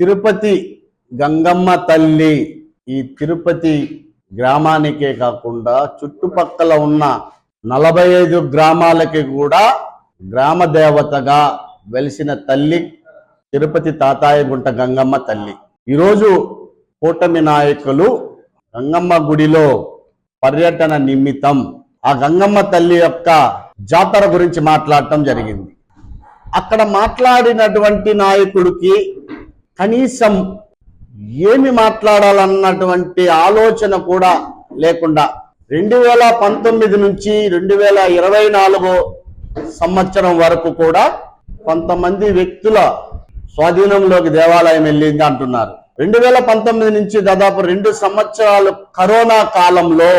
తిరుపతి గంగమ్మ తల్లి ఈ తిరుపతి గ్రామానికే కాకుండా చుట్టుపక్కల ఉన్న నలభై ఐదు గ్రామాలకి కూడా గ్రామ దేవతగా వెలిసిన తల్లి తిరుపతి తాతాయగుంట గంగమ్మ తల్లి. ఈరోజు కూటమి నాయకులు గంగమ్మ గుడిలో పర్యటన నిమిత్తం ఆ గంగమ్మ తల్లి యొక్క జాతర గురించి మాట్లాడటం జరిగింది. అక్కడ మాట్లాడినటువంటి నాయకుడికి కనీసం ఏమి మాట్లాడాలన్నటువంటి ఆలోచన కూడా లేకుండా రెండు వేల పంతొమ్మిది నుంచి రెండు వేల ఇరవై నాలుగు సంవత్సరం వరకు కూడా కొంతమంది వ్యక్తుల స్వాధీనంలోకి దేవాలయం వెళ్ళింది అంటున్నారు. రెండు వేల పంతొమ్మిది నుంచి దాదాపు రెండు సంవత్సరాలు కరోనా కాలంలో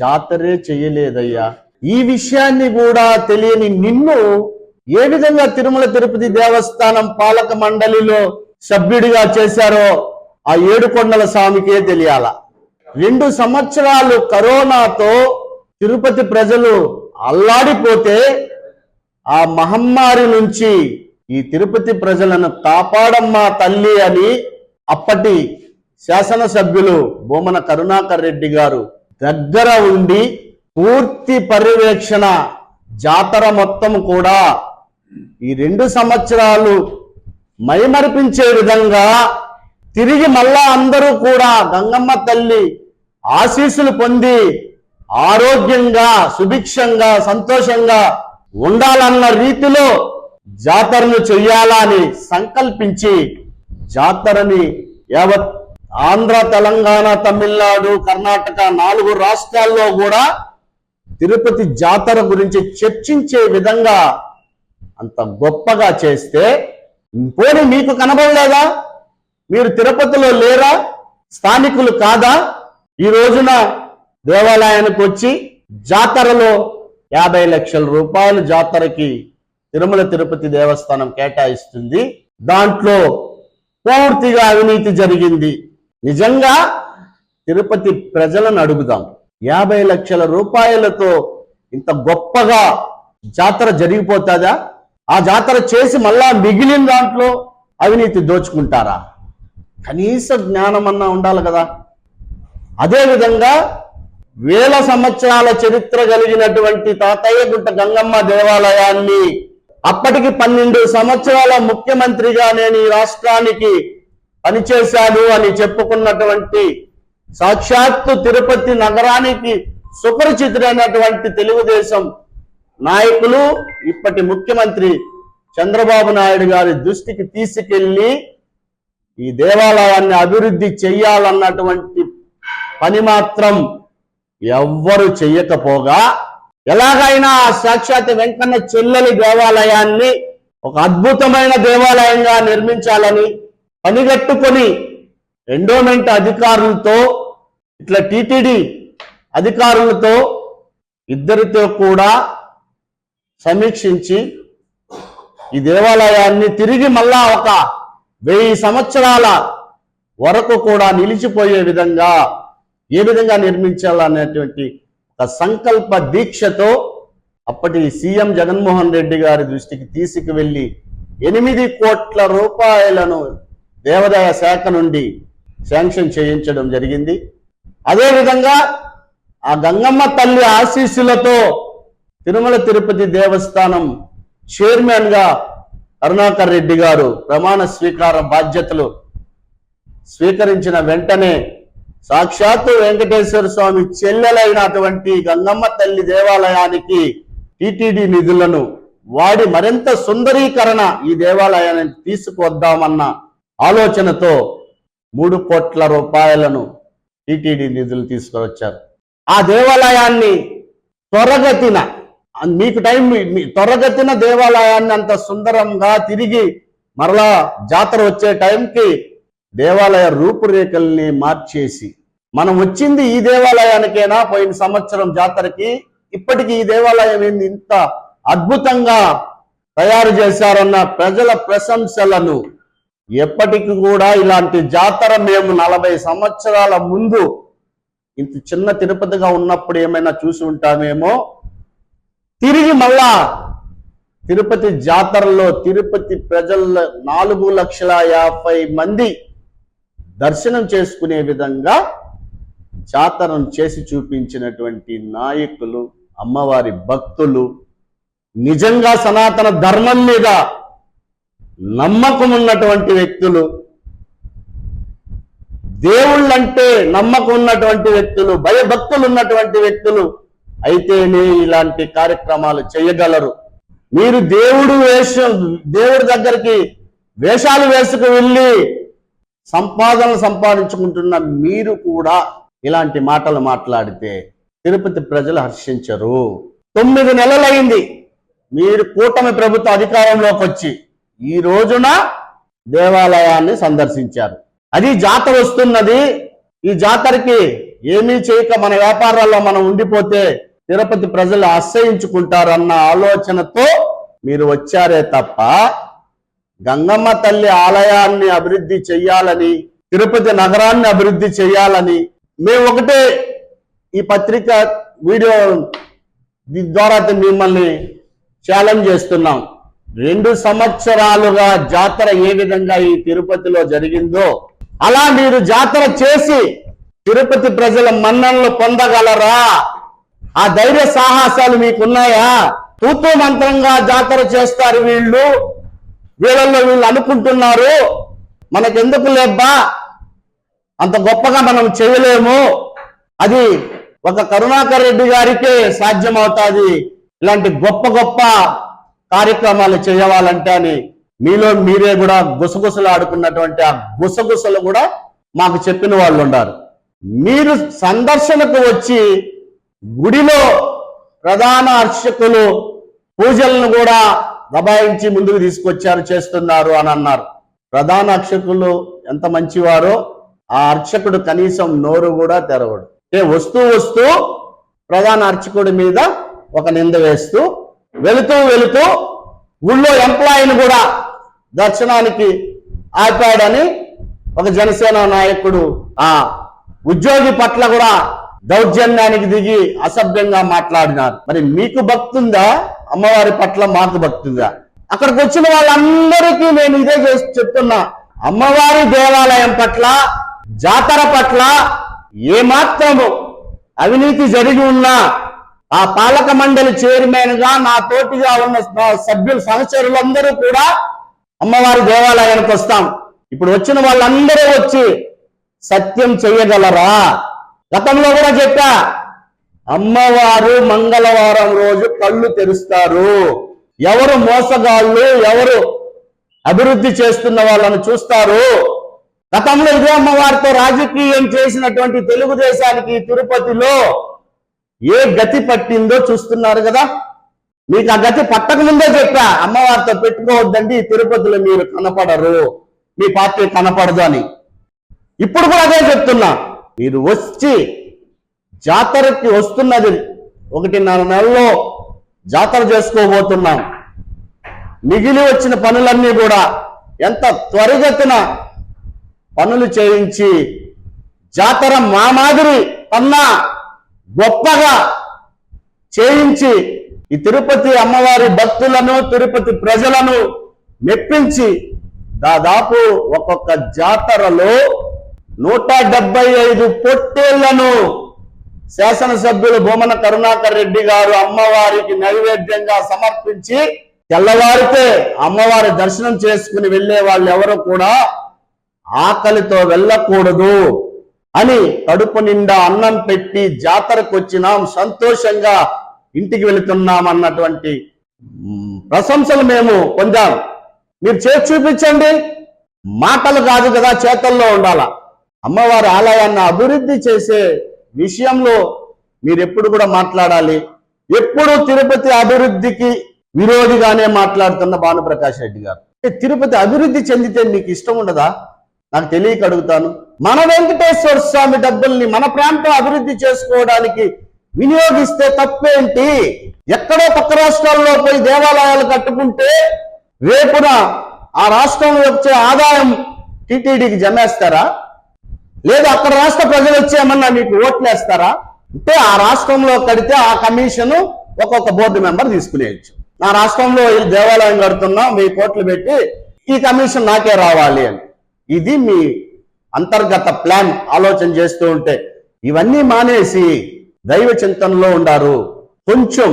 జాతరే చేయలేదయ్యా. ఈ విషయాన్ని కూడా తెలియని నిన్ను ఏ విధంగా తిరుమల తిరుపతి దేవస్థానం పాలక మండలిలో సభ్యుడిగా చేశారో ఆ ఏడుకొండల స్వామికే తెలియాల. రెండు సంవత్సరాలు కరోనాతో తిరుపతి ప్రజలు అల్లాడిపోతే ఆ మహమ్మారి నుంచి ఈ తిరుపతి ప్రజలను కాపాడమ్మా తల్లి అని అప్పటి శాసనసభ్యులు బొమ్మన కరుణాకర్ రెడ్డి గారు దగ్గర ఉండి పూర్తి పర్యవేక్షణ జాతర మొత్తం కూడా ఈ రెండు సంవత్సరాలు మైమరిపించే విధంగా తిరిగి మళ్ళా అందరూ కూడా గంగమ్మ తల్లి ఆశీస్సులు పొంది ఆరోగ్యంగా సుభిక్షంగా సంతోషంగా ఉండాలన్న రీతిలో జాతరను చెయ్యాలని సంకల్పించి జాతరని యావత్ ఆంధ్ర తెలంగాణ తమిళనాడు కర్ణాటక నాలుగు రాష్ట్రాల్లో కూడా తిరుపతి జాతర గురించి చర్చించే విధంగా అంత గొప్పగా చేస్తే పోనీ మీకు కనబడలేదా? మీరు తిరుపతిలో లేరా? స్థానికులు కాదా? ఈ రోజున దేవాలయానికి వచ్చి జాతరలో యాభై లక్షల రూపాయలు జాతరకి తిరుమల తిరుపతి దేవస్థానం కేటాయిస్తుంది. దాంట్లో పూర్తిగా అవినీతి జరిగింది. నిజంగా తిరుపతి ప్రజలను అడుగుదాం. యాభై లక్షల రూపాయలతో ఇంత గొప్పగా జాతర జరిగిపోతుందా? ఆ జాతర చేసి మళ్ళా మిగిలిన దాంట్లో అవినీతి దోచుకుంటారా? కనీస జ్ఞానం అన్నా ఉండాలి కదా. అదేవిధంగా వేల సంవత్సరాల చరిత్ర కలిగినటువంటి తాతయ్య గుట్ట గంగమ్మ దేవాలయాన్ని అప్పటికి పన్నెండు సంవత్సరాల ముఖ్యమంత్రిగా నేను ఈ రాష్ట్రానికి పనిచేశాను అని చెప్పుకున్నటువంటి సాక్షాత్తు తిరుపతి నగరానికి సుపరిచితుడైనటువంటి తెలుగుదేశం నాయకులు ఇప్పటి ముఖ్యమంత్రి చంద్రబాబు నాయుడు గారి దృష్టికి తీసుకెళ్ళి ఈ దేవాలయాన్ని అభివృద్ధి చెయ్యాలన్నటువంటి పని మాత్రం ఎవ్వరు చెయ్యకపోగా ఎలాగైనా ఆ సాక్షాత్ వెంకన్న చెల్లెలి దేవాలయాన్ని ఒక అద్భుతమైన దేవాలయంగా నిర్మించాలని పనిగట్టుకొని ఎండోమెంట్ అధికారులతో ఇట్లా టిటిడి అధికారులతో ఇద్దరితో కూడా సమీక్షించి ఈ దేవాలయాన్ని తిరిగి మళ్ళా ఒక వెయ్యి సంవత్సరాల వరకు కూడా నిలిచిపోయే విధంగా ఏ విధంగా నిర్మించాలనేటువంటి ఒక సంకల్ప దీక్షతో అప్పటి సీఎం జగన్మోహన్ రెడ్డి గారి దృష్టికి తీసుకువెళ్ళి ఎనిమిది కోట్ల రూపాయలను దేవాదాయ శాఖ నుండి శాంక్షన్ చేయించడం జరిగింది. అదేవిధంగా ఆ గంగమ్మ తల్లి ఆశీస్సులతో తిరుమల తిరుపతి దేవస్థానం చైర్మన్గా అరుణాకర్ కరుణాకర్ రెడ్డి గారు ప్రమాణ స్వీకార బాధ్యతలు స్వీకరించిన వెంటనే సాక్షాత్తు వెంకటేశ్వర స్వామి చెల్లెలైనటువంటి గంగమ్మ తల్లి దేవాలయానికి టిటిడి నిధులను వాడి మరింత సుందరీకరణ ఈ దేవాలయానికి తీసుకువద్దామన్న ఆలోచనతో మూడు కోట్ల రూపాయలను టిటిడి నిధులు తీసుకువచ్చారు. ఆ దేవాలయాన్ని త్వరగతిన మీకు టైం మీ- త్వరగతిన దేవాలయాన్ని అంత సుందరంగా తిరిగి మరలా జాతర వచ్చే టైంకి దేవాలయ రూపురేఖల్ని మార్చేసి మనం వచ్చింది ఈ దేవాలయానికేనా పోయిన సంవత్సరం జాతరకి ఇప్పటికి ఈ దేవాలయం ఏంది ఇంత అద్భుతంగా తయారు చేశారన్న ప్రజల ప్రశంసలను ఎప్పటికి కూడా ఇలాంటి జాతర మేము నలభై సంవత్సరాల ముందు ఇంత చిన్న తిరుపతిగా ఉన్నప్పుడు ఏమైనా చూసి ఉంటామేమో? తిరిగి మళ్ళా తిరుపతి జాతరలో తిరుపతి ప్రజల నాలుగు లక్షల యాభై మంది దర్శనం చేసుకునే విధంగా జాతరను చేసి చూపించినటువంటి నాయకులు అమ్మవారి భక్తులు నిజంగా సనాతన ధర్మం మీద నమ్మకం ఉన్నటువంటి వ్యక్తులు దేవుళ్ళంటే నమ్మకం ఉన్నటువంటి వ్యక్తులు భయభక్తులు ఉన్నటువంటి వ్యక్తులు అయితేనే ఇలాంటి కార్యక్రమాలు చేయగలరు. మీరు దేవుడు వేషం దేవుడి దగ్గరికి వేషాలు వేసుకు వెళ్ళి సంపాదనలు సంపాదించుకుంటున్న మీరు కూడా ఇలాంటి మాటలు మాట్లాడితే తిరుపతి ప్రజలు హర్షించరు. తొమ్మిది నెలలైంది మీరు కూటమి ప్రభుత్వ అధికారంలోకి వచ్చి ఈ రోజున దేవాలయాన్ని సందర్శించారు. అది జాతర వస్తున్నది. ఈ జాతరకి ఏమీ చేయక మన వ్యాపారాల్లో మనం ఉండిపోతే తిరుపతి ప్రజలు అసహించుకుంటారన్న ఆలోచనతో మీరు వచ్చారే తప్ప గంగమ్మ తల్లి ఆలయాన్ని అభివృద్ధి చెయ్యాలని తిరుపతి నగరాన్ని అభివృద్ధి చెయ్యాలని మేము ఒకటే ఈ పత్రిక వీడియో ద్వారా మిమ్మల్ని ఛాలెంజ్ చేస్తున్నాం. రెండు సంవత్సరాలుగా జాతర ఏ విధంగా ఈ తిరుపతిలో జరిగిందో అలా మీరు జాతర చేసి తిరుపతి ప్రజల మన్ననలు పొందగలరా? ఆ ధైర్య సాహసాలు మీకున్నాయా? తూతూ మంత్రంగా జాతర చేస్తారు వీళ్ళు. వీళ్ళల్లో వీళ్ళు అనుకుంటున్నారు. మనకెందుకు లేబ్బా? అంత గొప్పగా మనం చేయలేము. అది ఒక కరుణాకర్ రెడ్డి గారికే సాధ్యమవుతుంది. ఇలాంటి గొప్ప గొప్ప కార్యక్రమాలు చేయవాలంటే అని మీలో మీరే కూడా గుసగుసలు ఆడుకున్నటువంటి ఆ గుసగుసలు కూడా మాకు చెప్పిన వాళ్ళు ఉన్నారు మీరు సందర్శనకు వచ్చి గుడిలో ప్రధాన అర్చకులు పూజలను కూడా దబాయించి ముందుకు తీసుకొచ్చారు చేస్తున్నారు అని అన్నారు. ప్రధాన అర్చకులు ఎంత మంచివారో ఆ అర్చకుడు కనీసం నోరు కూడా తెరవడు. ఏ వస్తూ వస్తూ ప్రధాన అర్చకుడి మీద ఒక నింద వేస్తూ వెళుతూ వెళుతూ ఊళ్ళో ఎంప్లాయీని కూడా దర్శనానికి ఆపాడని ఒక జనసేన నాయకుడు ఆ ఉద్యోగి పట్ల కూడా దౌర్జన్యానికి దిగి అసభ్యంగా మాట్లాడినారు. మరి మీకు భక్తుందా? అమ్మవారి పట్ల మాకు భక్తుందా? అక్కడికి వచ్చిన వాళ్ళందరికీ నేను ఇదే చేసి చెప్తున్నా. అమ్మవారి దేవాలయం పట్ల జాతర పట్ల ఏమాత్రము అవినీతి జరిగి ఉన్నా ఆ పాలక మండలి చైర్మన్గా నా తోటిగా ఉన్న సభ్యులు సహచరులందరూ కూడా అమ్మవారి దేవాలయానికి వస్తాం. ఇప్పుడు వచ్చిన వాళ్ళందరూ వచ్చి సత్యం చెయ్యగలరా గతంలో కూడా చెప్పా అమ్మవారు మంగళవారం రోజు కళ్ళు తెరుస్తారు. ఎవరు మోసగాళ్ళు ఎవరు అభివృద్ధి చేస్తున్న వాళ్ళని చూస్తారు. గతంలో ఇదే అమ్మవారితో రాజకీయం చేసినటువంటి తెలుగుదేశానికి తిరుపతిలో ఏ గతి పట్టిందో చూస్తున్నారు కదా? మీకు ఆ గతి పట్టక ముందే చెప్పా అమ్మవారితో పెట్టుకోవద్దండి తిరుపతిలో మీరు కనపడరు మీ పార్టీ కనపడదు అని. ఇప్పుడు కూడా అదే చెప్తున్నా. మీరు వచ్చి జాతరకి వస్తున్నది ఒకటిన్నర నెలలో జాతర చేసుకోబోతున్నాం. మిగిలి వచ్చిన పనులన్నీ కూడా ఎంత త్వరిగతిన పనులు చేయించి జాతర మా మాదిరి కన్నా గొప్పగా చేయించి ఈ తిరుపతి అమ్మవారి భక్తులను తిరుపతి ప్రజలను మెప్పించి దాదాపు ఒక్కొక్క జాతరలో నూట డెబ్బై ఐదు పొట్టేళ్ళను శాసనసభ్యులు భూమన కరుణాకర్ రెడ్డి గారు అమ్మవారికి నైవేద్యంగా సమర్పించి తెల్లవారితే అమ్మవారి దర్శనం చేసుకుని వెళ్ళే వాళ్ళు ఎవరు కూడా ఆకలితో వెళ్ళకూడదు అని కడుపు నిండా అన్నం పెట్టి జాతరకు వచ్చినాం సంతోషంగా ఇంటికి వెళుతున్నాం అన్నటువంటి ప్రశంసలు మేము పొందాం. మీరు చేసి చూపించండి. మాటలు కాదు కదా చేతల్లో ఉండాల? అమ్మవారి ఆలయాన్ని అభివృద్ధి చేసే విషయంలో మీరు ఎప్పుడు కూడా మాట్లాడాలి. ఎప్పుడు తిరుపతి అభివృద్ధికి విరోధిగానే మాట్లాడుతున్న భానుప్రకాష్ రెడ్డి గారు. ఏ, తిరుపతి అభివృద్ధి చెందితే మీకు ఇష్టం ఉండదా? నాకు తెలియక అడుగుతాను. మన వెంకటేశ్వర స్వామి డబ్బుల్ని మన ప్రాంతం అభివృద్ధి చేసుకోవడానికి వినియోగిస్తే తప్పేంటి? ఎక్కడో పక్క రాష్ట్రాల్లో పోయి దేవాలయాలు కట్టుకుంటే రేపున ఆ రాష్ట్రంలో వచ్చే ఆదాయం టీటీడీకి జమేస్తారా? లేదు అక్కడ రాష్ట్ర ప్రజలు వచ్చేమన్నా మీకు ఓట్లేస్తారా? అంటే ఆ రాష్ట్రంలో కడితే ఆ కమిషన్ ఒక్కొక్క బోర్డు మెంబర్ తీసుకునేయచ్చు. నా రాష్ట్రంలో ఈ దేవాలయం కడుతున్నా మీ కోట్లు పెట్టి ఈ కమిషన్ నాకే రావాలి అని. ఇది మీ అంతర్గత ప్లాన్ ఆలోచన చేస్తూ ఉంటే ఇవన్నీ మానేసి దైవ చింతనలో ఉండారు. కొంచెం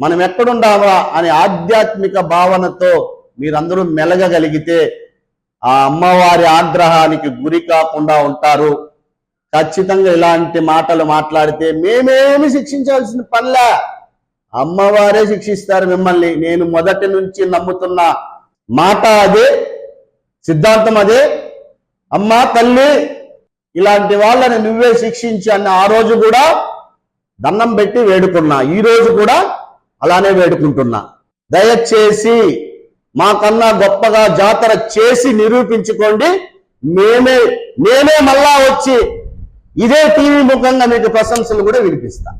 మనం ఎక్కడుండామా అనే ఆధ్యాత్మిక భావనతో మీరందరూ మెలగగలిగితే ఆ అమ్మవారి ఆగ్రహానికి గురి కాకుండా ఉంటారు. ఖచ్చితంగా ఇలాంటి మాటలు మాట్లాడితే మేమేమి శిక్షించాల్సిన పనిలే. అమ్మవారే శిక్షిస్తారు మిమ్మల్ని. నేను మొదటి నుంచి నమ్ముతున్న మాట అదే సిద్ధాంతం అదే. అమ్మ తల్లి ఇలాంటి వాళ్ళని నువ్వే శిక్షించి అన్న ఆ రోజు కూడా దండం పెట్టి వేడుకున్నా. ఈ రోజు కూడా అలానే వేడుకుంటున్నా. దయచేసి మాకన్నా గొప్పగా జాతర చేసి నిరూపించుకోండి. మేమే నేనే మళ్ళా వచ్చి ఇదే టీవీ ముఖంగా మీకు ప్రశంసలు కూడా వినిపిస్తాం.